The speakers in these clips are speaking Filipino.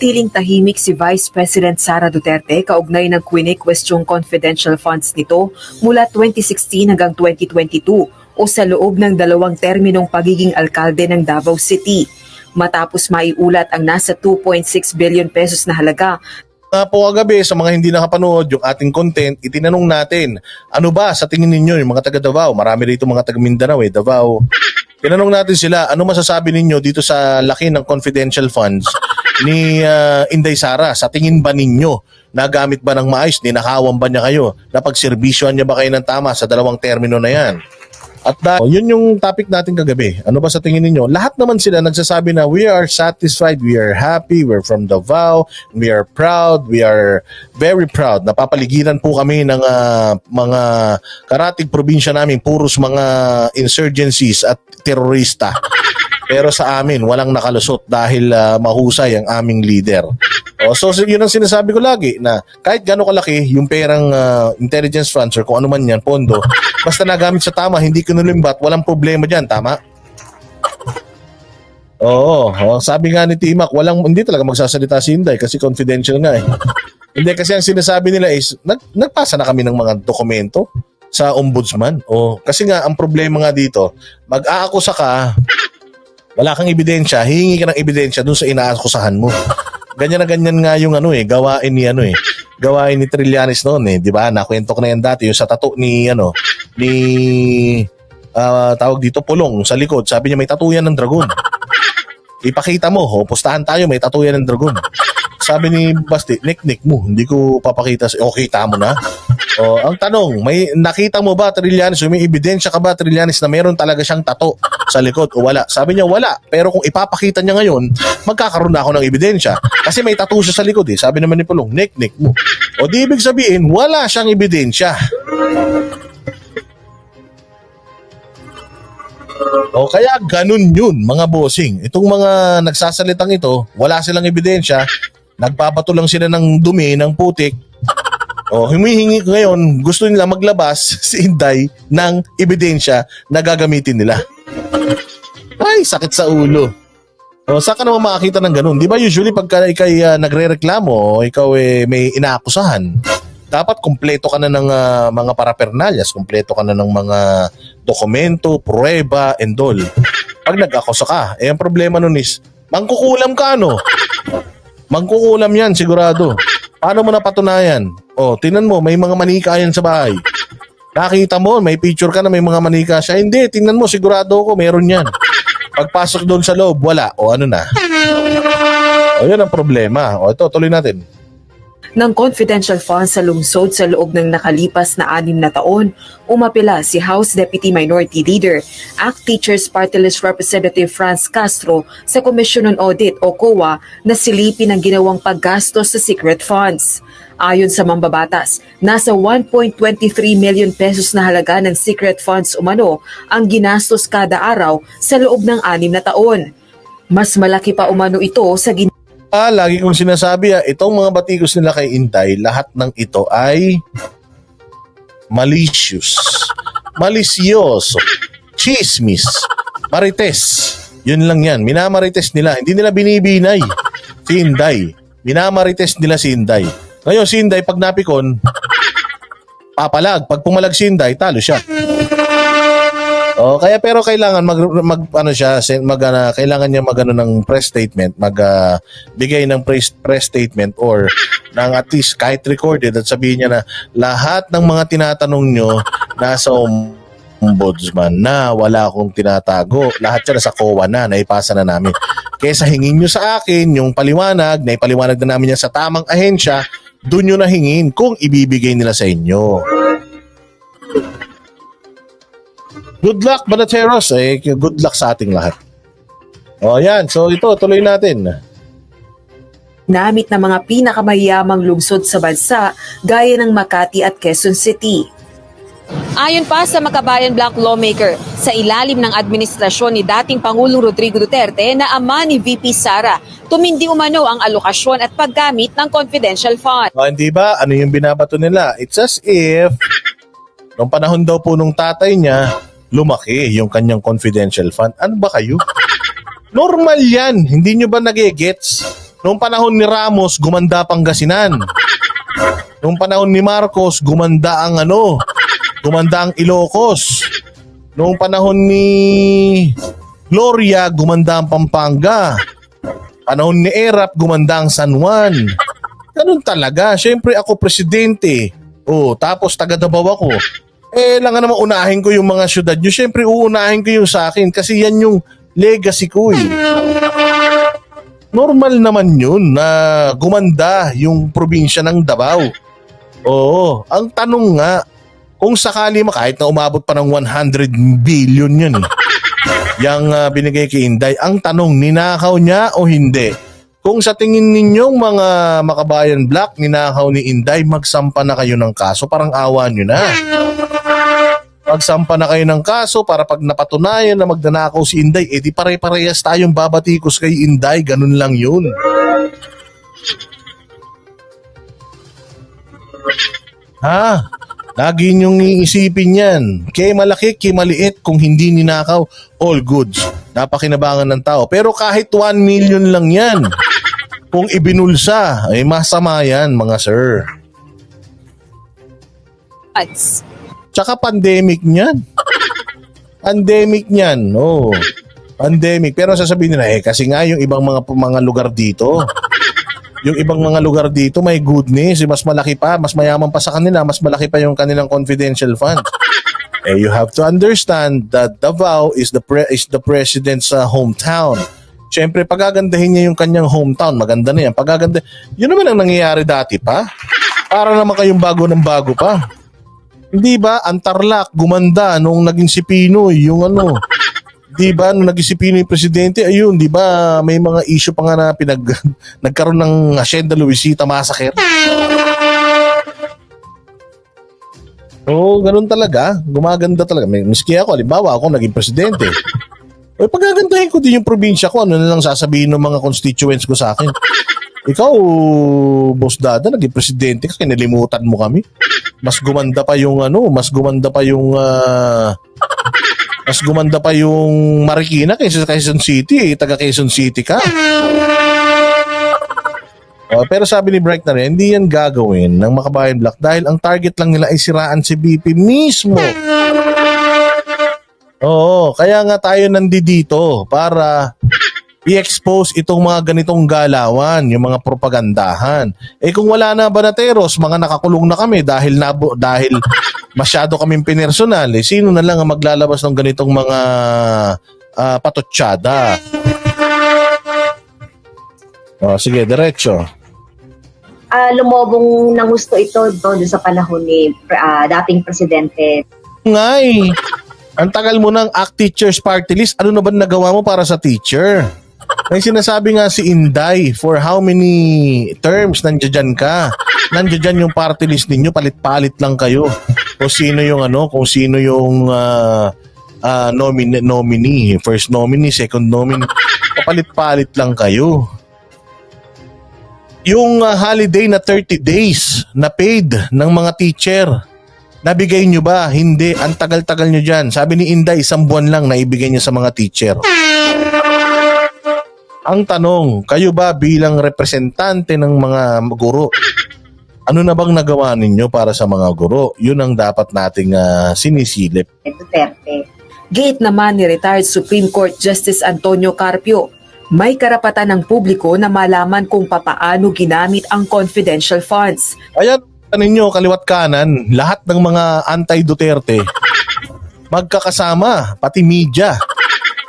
Tiling tahimik si Vice President Sara Duterte kaugnay ng kwestiong confidential funds nito mula 2016 hanggang 2022 o sa loob ng dalawang terminong pagiging alkalde ng Davao City. Matapos maiulat ang nasa 2.6 billion pesos na halaga Nga po kagabi sa mga hindi nakapanood yung ating content, itinanong natin, ano ba sa tingin ninyo yung mga taga Davao? Marami rito mga taga Mindanao eh, Davao. Tinanong natin sila, ano masasabi ninyo dito sa laki ng confidential funds ni ah, Inday Sara? Sa tingin ba ninyo, nagamit ba ng maayos? Ninakawan ba niya kayo? Napagservisyohan niya ba kayo ng tama sa dalawang termino na yan? At dahil, yun yung topic natin kagabi. Ano ba sa tingin ninyo? Lahat naman sila nagsasabi na we are satisfied, we are happy, we're from Davao, we are proud, we are very proud. Napapaligiran po kami ng ah, mga karatig probinsya namin, puros mga insurgencies at terorista. Pero sa amin, walang nakalusot dahil ah, mahusay ang aming leader. O, so, so, yun ang sinasabi ko lagi na kahit gano'ng kalaki yung perang ah, intelligence funds or kung ano man yan, pondo, basta nagamit sa tama, hindi kinulimbat, walang problema dyan, tama? Oo, oh, sabi nga ni Timak, walang hindi talaga magsasalita si Inday kasi confidential nga eh. hindi kasi ang sinasabi nila is nag, nagpasa na kami ng mga dokumento sa ombudsman. O kasi nga ang problema nga dito, mag-aakusa ka, wala kang ebidensya, hihingi ka ng ebidensya dun sa inaakusahan mo. Ganyan na ganyan nga yung ano eh, gawain ni ano eh, gawain ni Trillanes noon eh, 'di ba? Nakwento ko na yan dati yung sa tato ni ano, ni ah, tawag dito pulong sa likod. Sabi niya may tattoo yan ng dragon. Ipakita mo, ho, pustahan tayo, may tattoo yan ng dragon. Sabi ni Basti, nik-nik mo, hindi ko papakita. sa- O, kita mo na. O, ang tanong, may nakita mo ba, Trillanes, may ebidensya ka ba, Trillanes, na meron talaga siyang tato sa likod o wala? Sabi niya, wala. Pero kung ipapakita niya ngayon, magkakaroon na ako ng ebidensya. Kasi may tattoo siya sa likod eh. Sabi naman ni Pulong, nik-nik mo. O di ibig sabihin, wala siyang ebidensya. O kaya ganun yun, mga bossing. Itong mga nagsasalitang ito, wala silang ebidensya, nagpapato lang sila ng dumi, ng putik. O humihingi ngayon, gusto nila maglabas si Inday ng ebidensya na gagamitin nila. Ay, sakit sa ulo. O, saan ka naman makakita ng ganun? Di ba usually pagka ikay ah, nagre-reklamo ikaw eh, may inaakusahan, dapat kumpleto ka na ng ah, mga parapernalyas, kumpleto ka na ng mga dokumento, prueba, and all. Pag nag-akusa ka, eh ang problema nun is, mangkukulam ka ano? Mangkukulam yan, sigurado. Paano mo napatunayan? O, tinan mo, may mga manika yan sa bahay. Nakita mo, may picture ka na may mga manika siya. Hindi, tingnan mo, sigurado ko, meron yan. Pagpasok doon sa loob, wala. O ano na? O yun ang problema. O ito, tuloy natin. Ng confidential funds sa lungsod sa loob ng nakalipas na anim na taon, umapila si House Deputy Minority Leader, ACT Teachers Party List Representative Franz Castro sa Commission on Audit o COA na silipin ang ginawang paggastos sa secret funds. Ayon sa mambabatas, nasa 1.23 million pesos na halaga ng secret funds umano ang ginastos kada araw sa loob ng anim na taon. Mas malaki pa umano ito sa gin- Ah, lagi kong sinasabi ah, itong mga batikos nila kay Intay, lahat ng ito ay malicious, malisyoso, chismis, marites. Yun lang yan. Minamarites nila. Hindi nila binibinay si Inday. Minamarites nila si Inday. Ngayon, si Inday, pag napikon, papalag. Pag pumalag si Inday, talo siya. Oh, kaya pero kailangan mag, mag ano siya, mag ano, kailangan niya magano ng press statement, mag ah, bigay ng press, press statement or ng at least kahit recorded at sabihin niya na lahat ng mga tinatanong nyo nasa ombudsman na wala akong tinatago. Lahat siya nasa COA na, naipasa na namin. Kesa hingin nyo sa akin yung paliwanag, na ipaliwanag na namin yan sa tamang ahensya, doon nyo na hingin kung ibibigay nila sa inyo. Good luck, Banateros. Eh, good luck sa ating lahat. O yan, so ito, tuloy natin. namit ng mga pinakamayamang lungsod sa bansa gaya ng Makati at Quezon City. Ayon pa sa Makabayan Black lawmaker, sa ilalim ng administrasyon ni dating Pangulong Rodrigo Duterte na ama ni VP Sara, tumindi umano ang alokasyon at paggamit ng confidential fund. O, hindi ba? Ano yung binabato nila? It's as if, nung panahon daw po nung tatay niya, lumaki yung kanyang confidential fund. Ano ba kayo? Normal yan. Hindi nyo ba nagigets? Noong panahon ni Ramos, gumanda Pangasinan. Noong panahon ni Marcos, gumanda ang ano, gumanda ang Ilocos. Noong panahon ni Gloria, gumanda ang Pampanga. Panahon ni Erap, gumanda ang San Juan. Ganun talaga. Siyempre ako presidente. Oh, tapos taga Davao ako. Eh, lang naman unahin ko yung mga syudad nyo. Siyempre, uunahin ko yung sa akin kasi yan yung legacy ko eh. Normal naman yun na gumanda yung probinsya ng Davao. Oo, ang tanong nga, kung sakali ma kahit na umabot pa ng 100 billion yun, eh, yung ah, binigay kay Inday, ang tanong, ninakaw niya o hindi? Kung sa tingin ninyong mga makabayan black, ninakaw ni Inday, magsampa na kayo ng kaso, parang awa nyo na. Magsampa na kayo ng kaso para pag napatunayan na magnanakaw si Inday, edi pare-parehas tayong babatikos kay Inday, ganun lang yun. Ha? Lagi niyong iisipin yan. Kay malaki, kay maliit, kung hindi ninakaw, all goods. Napakinabangan ng tao. Pero kahit 1 million lang yan, kung ibinulsa, ay masama yan, mga sir. Ads. Tsaka pandemic niyan. Pandemic niyan, no. Pandemic. Pero sasabihin nila, eh, kasi nga yung ibang mga mga lugar dito, yung ibang mga lugar dito may goodness, mas malaki pa, mas mayaman pa sa kanila, mas malaki pa yung kanilang confidential fund. Eh, you have to understand that Davao is the pre- is the president's uh, hometown. Siyempre, pagagandahin niya yung kanyang hometown, maganda na yan. Pagaganda, yun naman ang nangyayari dati pa. Para naman kayong bago ng bago pa. Hindi ba, ang Tarlac, gumanda nung naging si Pinoy, yung ano. Di ba, nung naging si Pinoy presidente, ayun, di ba, may mga issue pa nga na pinag, nagkaroon ng Hacienda Luisita Massacre. Oo, ganun talaga. Gumaganda talaga. Miski ako, halimbawa, ako naging presidente. O, pagagandahin ko din yung probinsya ko, ano na lang sasabihin ng mga constituents ko sa akin. Ikaw, Boss Dada, naging presidente ka, kinalimutan mo kami. Mas gumanda pa yung ano, mas gumanda pa yung ah, mas gumanda pa yung Marikina kaysa sa Quezon City, eh. taga Quezon City ka. Oh, pero sabi ni Bright na rin, hindi yan gagawin ng Makabayan Black dahil ang target lang nila ay siraan si BP mismo. Oo, kaya nga tayo nandito para i-expose itong mga ganitong galawan, yung mga propagandahan. Eh kung wala na banateros, mga nakakulong na kami dahil nabo, dahil masyado kaming pinersonal, eh sino na lang ang maglalabas ng ganitong mga ah, patotsyada? Oh, sige, diretso. ah lumobong ng gusto ito doon sa panahon ni ah, dating presidente Ngay, ang tagal mo ng ACT Teachers Party List, ano na ba nagawa mo para sa teacher? May sinasabi nga si Inday, for how many terms nandiyan ka? Nandiyan yung party list ninyo, palit-palit lang kayo. Kung sino yung ano, kung sino yung ah, ah, nomine, nominee, first nominee, second nominee. Papalit-palit lang kayo. Yung ah, holiday na 30 days na paid ng mga teacher, Nabigay nyo ba? Hindi. Ang tagal-tagal nyo dyan. Sabi ni Inday, isang buwan lang na ibigay niya sa mga teacher. Ang tanong, kayo ba bilang representante ng mga guro, ano na bang nagawa ninyo para sa mga guro? Yun ang dapat nating ah, sinisilip. Duterte. Gate naman ni retired Supreme Court Justice Antonio Carpio, may karapatan ng publiko na malaman kung papaano ginamit ang confidential funds. Ayan, ninyo, kaliwat kanan, lahat ng mga anti-Duterte, magkakasama, pati media.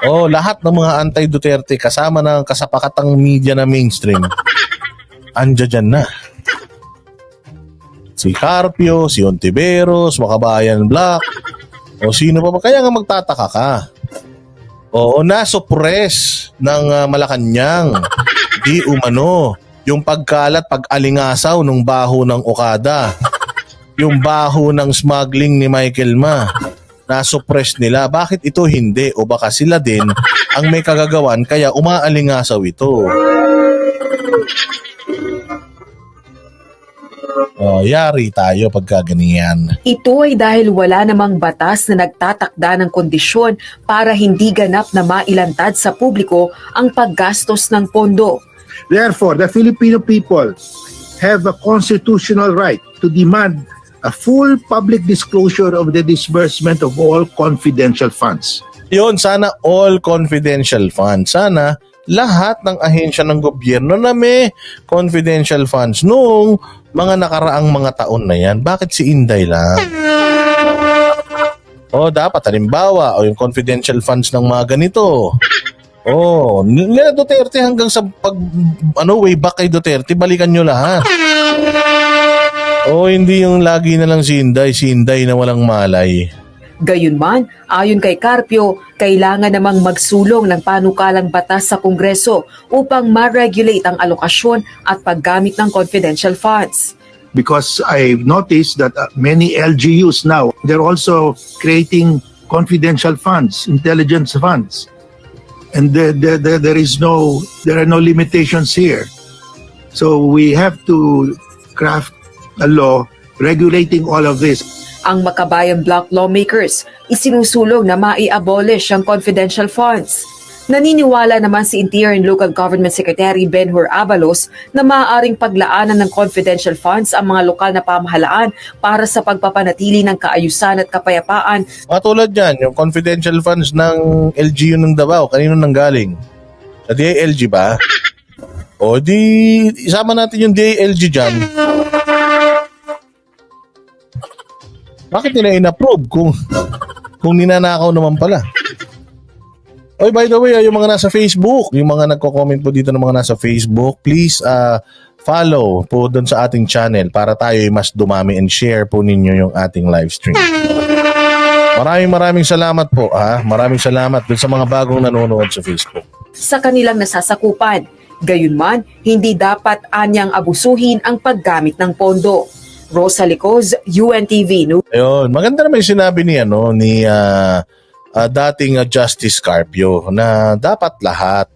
Oh, lahat ng mga anti-Duterte kasama ng kasapakatang media na mainstream. Anja dyan na. Si Carpio, si Ontiveros, Makabayan Black, o sino pa ba? Kaya nga magtataka ka. Oo, nasuppress ng ah, Malacanang. Di umano. Yung pagkalat, pag-alingasaw ng baho ng Okada. Yung baho ng smuggling ni Michael Ma. Nasuppress nila. Bakit ito hindi? O baka sila din ang may kagagawan kaya umaalingasaw ito. Oh, yari tayo pagka ganyan. Ito ay dahil wala namang batas na nagtatakda ng kondisyon para hindi ganap na mailantad sa publiko ang paggastos ng pondo. Therefore, the Filipino people have a constitutional right to demand a full public disclosure of the disbursement of all confidential funds. Yun, sana all confidential funds. Sana lahat ng ahensya ng gobyerno na may confidential funds noong mga nakaraang mga taon na yan. Bakit si Inday lang? O dapat halimbawa o yung confidential funds ng mga ganito. Oh, nila Duterte hanggang sa pag ano way back kay Duterte, balikan nyo lahat. Oh, hindi yung lagi na lang si Inday, si Inday na walang malay. Gayunman, ayon kay Carpio, kailangan namang magsulong ng panukalang batas sa Kongreso upang ma-regulate ang alokasyon at paggamit ng confidential funds. because I've noticed that uh, many LGUs now they're also creating confidential funds, intelligence funds, and there, there, there, there is no there are no limitations here. So we have to craft law regulating all of this. Ang makabayan block lawmakers isinusulong na mai-abolish ang confidential funds. Naniniwala naman si Interior and Local Government Secretary Benhur Abalos na maaaring paglaanan ng confidential funds ang mga lokal na pamahalaan para sa pagpapanatili ng kaayusan at kapayapaan Katulad yan, yung confidential funds ng LGU ng Davao, kanino nang galing? Sa DILG ba? O di, isama natin yung DILG dyan. Bakit nila in-approve kung, kung ninanakaw naman pala? Oy, by the way, ah, yung mga nasa Facebook, yung mga nagko-comment po dito ng mga nasa Facebook, please uh, follow po doon sa ating channel para tayo ay mas dumami and share po ninyo yung ating live stream. Maraming maraming salamat po ha. Maraming salamat dun sa mga bagong nanonood sa Facebook. sa kanilang nasasakupan. Gayunman, hindi dapat anyang abusuhin ang paggamit ng pondo. Rosa Licoz, UNTV News. Ayun, maganda naman yung sinabi ni ano ni ah, ah, dating ah, Justice Carpio na dapat lahat